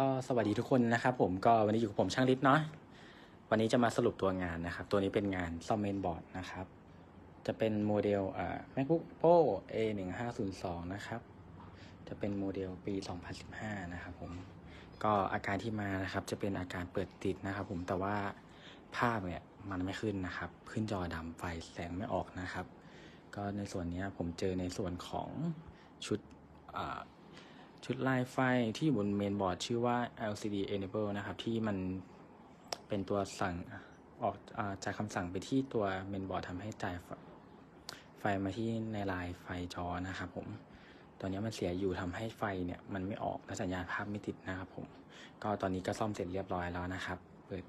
ก็สวัสดีทุกคนนะครับผมก็วันนี้อยู่กับผมช่างฤทธิ์เนาะวันนี้จะมาสรุปตัวงานนะครับ ตัวนี้เป็นงานซ่อมเมนบอร์ดนะครับ จะเป็นโมเดลอ่า MacBook Pro A 1 5 0 2นะครับ จะเป็นโมเดลปี 2015 นะครับผมก็อาการที่มานะครับจะเป็นอาการเปิดติดนะครับผมแต่ว่าภาพเนี่ยมันไม่ขึ้นนะครับ ขึ้นจอดำไฟแสงไม่ออกนะครับ ก็ในส่วนนี้ผมเจอในส่วนของชุดอ่า ชุดลายไฟที่อยู่บนเมนบอร์ดชื่อว่า LCD Enable นะครับ ที่มันเป็นตัวสั่งออกอาจากคำสั่งไปที่ตัวเมนบอร์ดทำให้จ่ายไฟมาที่ในลายไฟจอนะครับผมตอนนี้มันเสียอยู่ทำให้ไฟเนี่ยมันไม่ออกและสัญญาณภาพไม่ติดนะครับผม ก็ตอนนี้ก็ซ่อมเสร็จเรียบร้อยแล้วนะครับ เปิด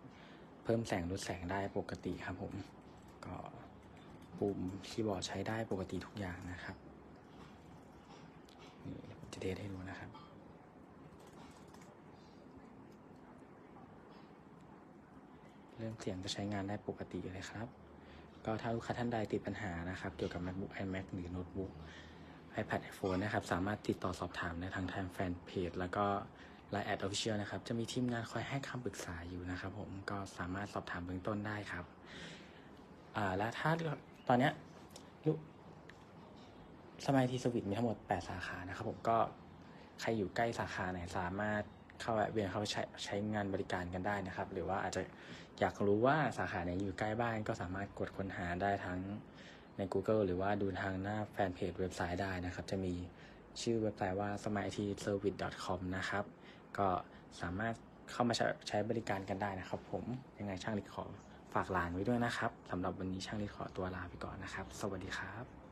เพิ่มแสงลดแสงได้ปกติครับผม ก็ปุ่มคีย์บอร์ดใช้ได้ปกติทุกอย่างนะครับ ทสให้ดูนะครับ เรื่องเสียงจะใช้งานได้ปกติเลยครับ ก็ถ้าลูกค้าท่านใดติดปัญหานะครับ เกี่ยวกับ MacBook iMac หรือโน้ตบุ๊ก iPad iPhone นะครับ สามารถติดต่อสอบถามได้ทางทางแฟนเพจแล้วก็ Line แอด Official นะครับ จะมีทีมงานคอยให้คำปรึกษาอยู่นะครับผม ก็สามารถสอบถามเบื้องต้นได้ครับ อ่า และถ้าตอนเนี้ยลูก สมัยทีสวิตมีทั้งหมด 8 สาขานะครับผมก็ใครอยู่ใกล้สาขาไหนสามารถเข้าแวะเวียนเข้าใช้ใช้งานบริการกันได้นะครับ หรือว่าอาจจะอยากรู้ว่าสาขาไหนอยู่ใกล้บ้านก็สามารถกดค้นหาได้ทั้งใน Google หรือว่าดูทางหน้าแฟนเพจเว็บไซต์ได้นะครับ จะมีชื่อเว็บไซต์ว่า smartservice.com นะครับ ก็สามารถเข้ามาใช้ใช้บริการกันได้นะครับ ผมยังไงช่างลิขอฝากลานไว้ด้วยนะครับสำหรับวันนี้ช่างลิขอตัวลาไปก่อนนะครับ สวัสดีครับ